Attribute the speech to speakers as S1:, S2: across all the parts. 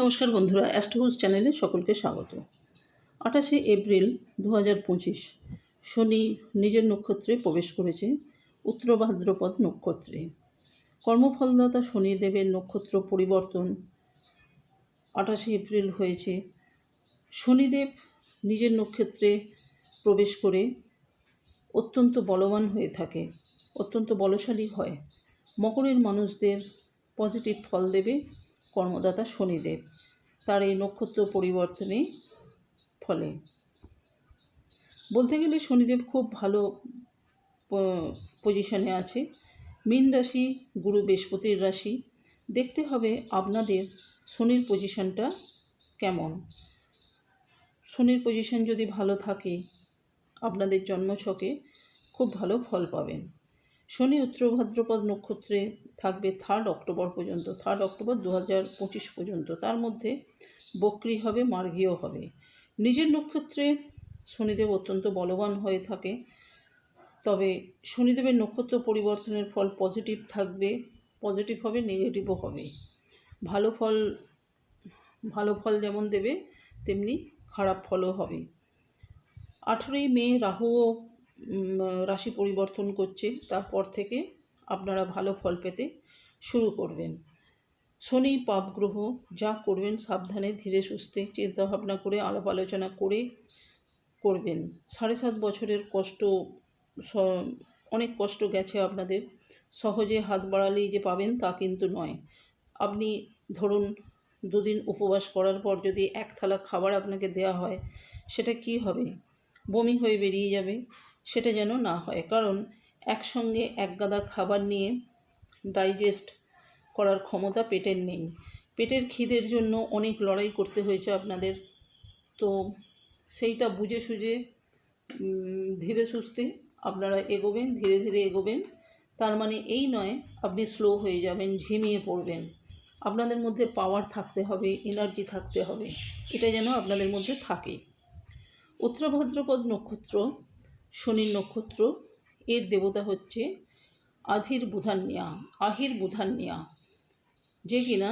S1: নমস্কার বন্ধুরা অ্যাস্ট্রোহাউস চ্যানেলে সকলকে স্বাগত। আঠাশে এপ্রিল দু হাজার পঁচিশ, শনি নিজের নক্ষত্রে প্রবেশ করেছে, উত্তর ভাদ্রপদ নক্ষত্রে। কর্মফলদাতা শনিদেবের নক্ষত্র পরিবর্তন আঠাশে এপ্রিল হয়েছে। শনিদেব নিজের নক্ষত্রে প্রবেশ করে অত্যন্ত বলবান হয়ে থাকে, অত্যন্ত বলশালী হয়। মকরের মানুষদের পজিটিভ ফল দেবে কর্মদাতা শনিদেব। তার এই নক্ষত্র পরিবর্তনে ফলে। বলতে গেলে শনিদেব খুব ভালো পজিশনে আছে। মীন রাশি, গুরু বৃহস্পতির রাশি। দেখতে হবে আপনাদের শনির পজিশনটা কেমন। শনির পজিশন যদি ভালো থাকে, আপনাদের জন্মছকে খুব ভালো ফল পাবেন। শনি, উত্তর ভাদ্রপদ নক্ষত্রে থাকবে থার্ড অক্টোবর পর্যন্ত। থার্ড অক্টোবর দু হাজার পঁচিশ পর্যন্ত। তার মধ্যে বক্রি হবে, মার্গীয় হবে। নিজের নক্ষত্রে শনিদেব অত্যন্ত বলবান হয়ে থাকে। তবে শনিদেবের নক্ষত্র পরিবর্তনের ফল পজিটিভ থাকবে। পজিটিভ হবে নেগেটিভও হবে। ভালো ফল ভালো ফল যেমন দেবে, তেমনি খারাপ ফলও হবে। আঠেরোই মে রাহুও রাশি পরিবর্তন করছে, তারপর থেকে আপনারা ভালো ফল পেতে শুরু করবেন। শনি পাপ গ্রহ, যা করবেন সাবধানে, ধীরে সুস্থে চিন্তাভাবনা করে, আলাপ আলোচনা করে করবেন। সাড়ে সাত বছরের কষ্ট অনেক কষ্ট গেছে আপনাদের। সহজে হাত বাড়ালেই যে পাবেন তা কিন্তু নয়। আপনি ধরুন, দুদিন উপবাস করার পর যদি এক থালা খাবার আপনাকে দেওয়া হয়, সেটা কি হবে? বমি হয়ে বেরিয়ে যাবে। সেটা যেন না হয়। কারণ একসঙ্গে এক গাদা খাবার নিয়ে ডাইজেস্ট করার ক্ষমতা পেটের নেই। পেটের খিদের জন্য অনেক লড়াই করতে হয়েছে আপনাদের। তো সেইটা বুঝে সুঝে ধীরে সুস্থে আপনারা এগোবেন, ধীরে ধীরে এগোবেন। তার মানে এই নয়, আপনি স্লো হয়ে যাবেন, ঝিমিয়ে পড়বেন। আপনাদের মধ্যে পাওয়ার থাকতে হবে এনার্জি থাকতে হবে। এটা যেন আপনাদের মধ্যে থাকে। উত্তরভদ্রপদ নক্ষত্র শনির নক্ষত্র, এর দেবতা হচ্ছে আধির বুধান্যা আহির বুধান্যা যে কিনা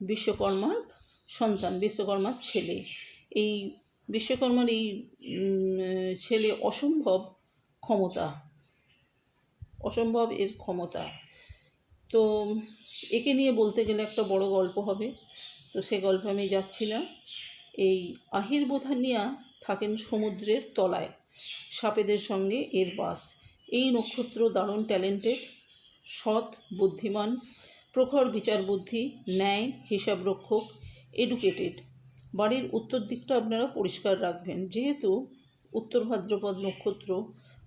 S1: বিশ্বকর্মার সন্তান, বিশ্বকর্মার ছেলে। এই বিশ্বকর্মার এই ছেলে অসম্ভব ক্ষমতা, অসম্ভব এর ক্ষমতা। তো একে নিয়ে বলতে গেলে একটা বড় গল্প হবে। তো সে গল্পে আমি যাচ্ছি না এই আহির বোধানিয়া থাকেন সমুদ্রের তলায়, সাপেদের সঙ্গে এর বাস। এই নক্ষত্র দারুণ ট্যালেন্টেড, সৎ, বুদ্ধিমান, প্রখর বিচার বুদ্ধি, ন্যায় হিসাবরক্ষক এডুকেটেড। বাড়ির উত্তর দিকটা আপনারা পরিষ্কার রাখবেন। যেহেতু উত্তর ভাদ্রপদ নক্ষত্র,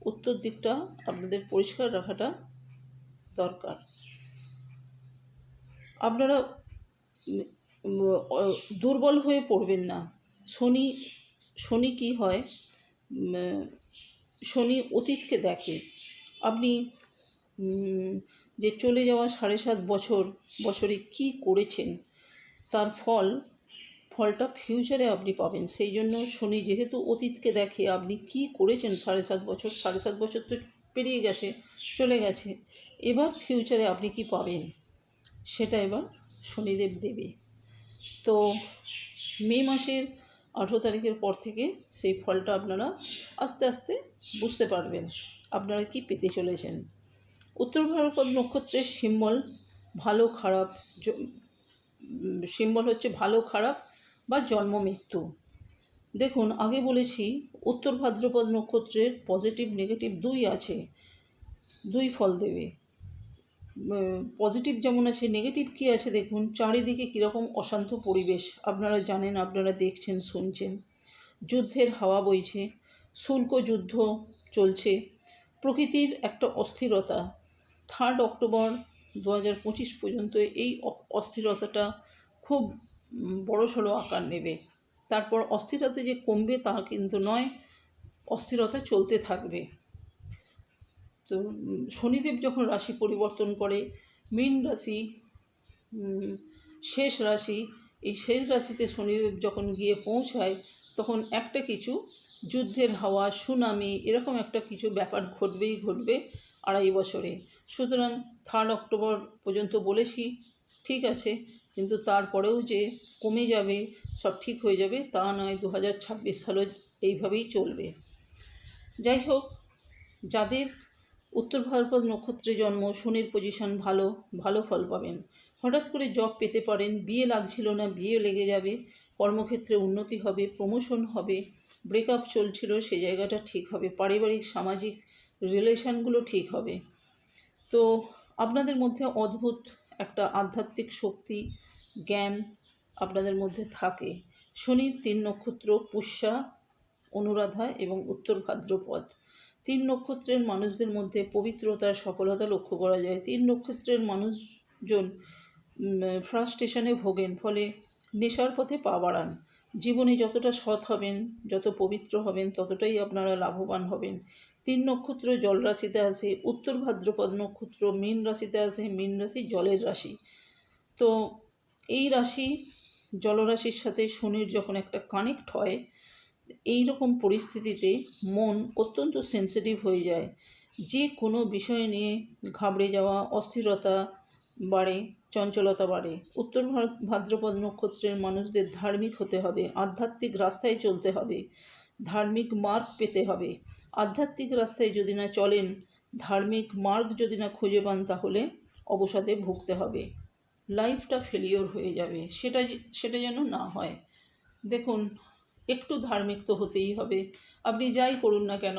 S1: উত্তর দিকটা আপনাদের পরিষ্কার রাখাটা দরকার। আপনারা দুর্বল হয়ে পড়বেন না। শনি শনি কী হয়? শনি অতীতকে দেখে। আপনি যে চলে যাওয়া সাড়ে সাত বছর, বছরে কি করেছেন, তার ফল, ফলটা ফিউচারে আপনি পাবেন। সেই জন্য শনি যেহেতু অতীতকে দেখে, আপনি কি করেছেন সাড়ে সাত বছর? সাড়ে সাত বছর তো পেরিয়ে গেছে, চলে গেছে। এবার ফিউচারে আপনি কি পাবেন? সেটা এবার শনিদেব দেবে। তো মে মাসের আঠেরো তারিখের পর থেকে সেই ফলটা আপনারা আস্তে আস্তে বুঝতে পারবেন আপনারা কি পেতে চলেছেন। উত্তর ভারতপদ নক্ষত্রের সিম্বল ভালো খারাপ সিম্বল হচ্ছে ভালো খারাপ বা জন্ম মৃত্যু। দেখুন, আগে বলেছি উত্তর ভাদ্রপদ নক্ষত্রের পজিটিভ নেগেটিভ দুই আছে, দুই ফল দেবে। পজিটিভ যেমন আছে নেগেটিভ কী আছে দেখুন, চারিদিকে কীরকম অশান্ত পরিবেশ। আপনারা জানেন, আপনারা দেখছেন, শুনছেন। যুদ্ধের হাওয়া বইছে, শুল্ক যুদ্ধ চলছে, প্রকৃতির একটা অস্থিরতা। থার্ড অক্টোবর দু হাজার পঁচিশ পর্যন্ত এই অস্থিরতাটা খুব বড়সড় আকার নেবে। তারপর অস্থিরতা যে কমবে তা কিন্তু নয়, অস্থিরতা চলতে থাকবে। তো শনিদেব যখন রাশি পরিবর্তন করে, মীন রাশি শেষ রাশি, এই শেষ রাশিতে শনিদেব যখন গিয়ে পৌঁছায়, তখন একটা কিছু, যুদ্ধের হাওয়া, সুনামি, এরকম একটা কিছু ব্যাপার ঘটবেই ঘটবে আড়াই বছরে। সুতরাং থার্ড অক্টোবর পর্যন্ত বলেছি, ঠিক আছে, কিন্তু তারপরেও যে কমে যাবে, সব ঠিক হয়ে যাবে, তা নয় দু হাজার ছাব্বিশ সালও এইভাবেই চলবে। যাই হোক, যাদের উত্তর ভারতপদ নক্ষত্রে জন্ম, শনির পজিশন ভালো ভালো ফল পাবেন। হঠাৎ করে জব পেতে পারেন, বিয়ে লাগছিল না, বিয়ে লেগে যাবে, কর্মক্ষেত্রে উন্নতি হবে প্রমোশন হবে ব্রেকআপ চলছিল, সে জায়গাটা ঠিক হবে, পারিবারিক, সামাজিক রিলেশনগুলো ঠিক হবে। তো আপনাদের মধ্যে অদ্ভুত একটা আধ্যাত্মিক শক্তি, জ্ঞান আপনাদের মধ্যে থাকে। শনির তিন নক্ষত্র, পুষ্যা, অনুরাধা এবং উত্তর ভাদ্রপদ। তিন নক্ষত্রের মানুষদের মধ্যে পবিত্রতার সফলতা লক্ষ্য করা যায়। তিন নক্ষত্রের মানুষজন ফ্রাস্ট্রেশনে ভোগেন, ফলে নেশার পথে পা বাড়ান। জীবনে যতটা সৎ হবেন, যত পবিত্র হবেন, ততটাই আপনারা লাভবান হবেন। তিন নক্ষত্র জল রাশিতে আসে উত্তর ভাদ্রপদ নক্ষত্র মীন রাশিতে আসে মীন রাশি জলের রাশি। তো এই রাশি জলরাশির সাথে শনির যখন একটা কানেক্ট হয় এই রকম পরিস্থিতিতে মন অত্যন্ত সেন্সিটিভ হয়ে যায়। যে কোনো বিষয় নিয়ে ঘাবড়ে যাওয়া, অস্থিরতা বাড়ে, চঞ্চলতা বাড়ে। উত্তর ভারত ভাদ্রপদ নক্ষত্রের মানুষদের ধার্মিক হতে হবে, আধ্যাত্মিক রাস্তায় চলতে হবে, ধার্মিক মার্গ পেতে হবে। আধ্যাত্মিক রাস্তায় যদি না চলেন, ধার্মিক মার্গ যদি না খুঁজে পান, তাহলে অবসাদে ভুগতে হবে। লাইফটা ফেলিওর হয়ে যাবে। সেটা সেটা যেন না হয়। দেখুন একটু ধার্মিক তো হতেই হবে। আপনি যাই করুন না কেন,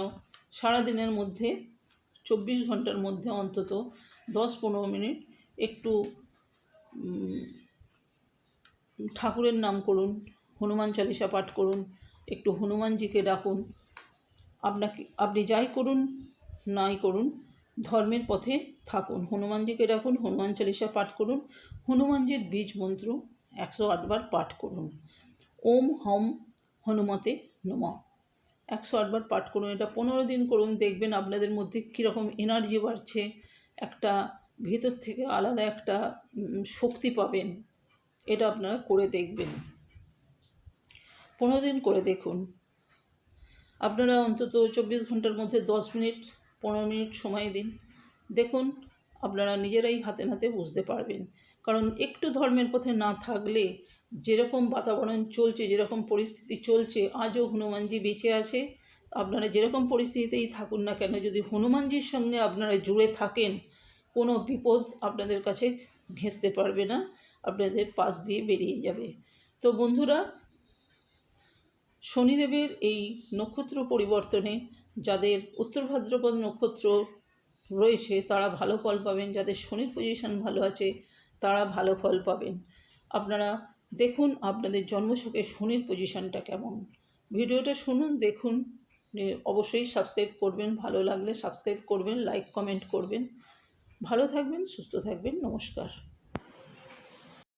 S1: সারাদিনের মধ্যে, চব্বিশ ঘণ্টার মধ্যে অন্তত দশ পনেরো মিনিট একটু ঠাকুরের নাম করুন, হনুমান চালিসা পাঠ করুন, একটু হনুমানজিকে ডাকুন। আপনাকে, আপনি যাই করুন, নাই করুন, ধর্মের পথে থাকুন। হনুমানজিকে ডাকুন, হনুমান চালিসা পাঠ করুন, হনুমানজির বীজ মন্ত্র একশো আটবার পাঠ করুন। ওম হম হনুমতে নম। একশো আটবার পাঠ করুন, এটা পনেরো দিন করুন, দেখবেন আপনাদের মধ্যে কীরকম এনার্জি বাড়ছে। একটা ভেতর থেকে আলাদা একটা শক্তি পাবেন, এটা আপনারা করে দেখবেন। পনেরো দিন করে দেখুন। আপনারা অন্তত চব্বিশ ঘণ্টার মধ্যে দশ মিনিট, পনেরো মিনিট সময় দিন। দেখুন, আপনারা নিজেরাই হাতে নাতে বুঝতে পারবেন। কারণ একটু ধর্মের পথে না থাকলে যেরকম বাতাবরণ চলছে, যেরকম পরিস্থিতি চলছে, আজও হনুমানজি বেঁচে আছে। আপনারা যেরকম পরিস্থিতিতেই থাকুন না কেন, যদি হনুমানজির সঙ্গে আপনারা জুড়ে থাকেন, কোনো বিপদ আপনাদের কাছে ঘেঁচতে পারবে না, আপনাদের পাশ দিয়ে বেরিয়ে যাবে। তো বন্ধুরা, শনিদেবের এই নক্ষত্র পরিবর্তনে যাদের উত্তর ভাদ্রপদ নক্ষত্র রয়েছে, তারা ভালো ফল পাবেন, যাদের শনির পজিশন ভালো আছে, তারা ভালো ফল পাবেন। আপনারা দেখুন আপনাদের জন্মসুখে শনির পজিশনটা কেমন। ভিডিওটা শুনুন, দেখুন অবশ্যই সাবস্ক্রাইব করবেন, ভালো লাগলে সাবস্ক্রাইব করবেন লাইক কমেন্ট করবেন। ভালো থাকবেন, সুস্থ থাকবেন, নমস্কার।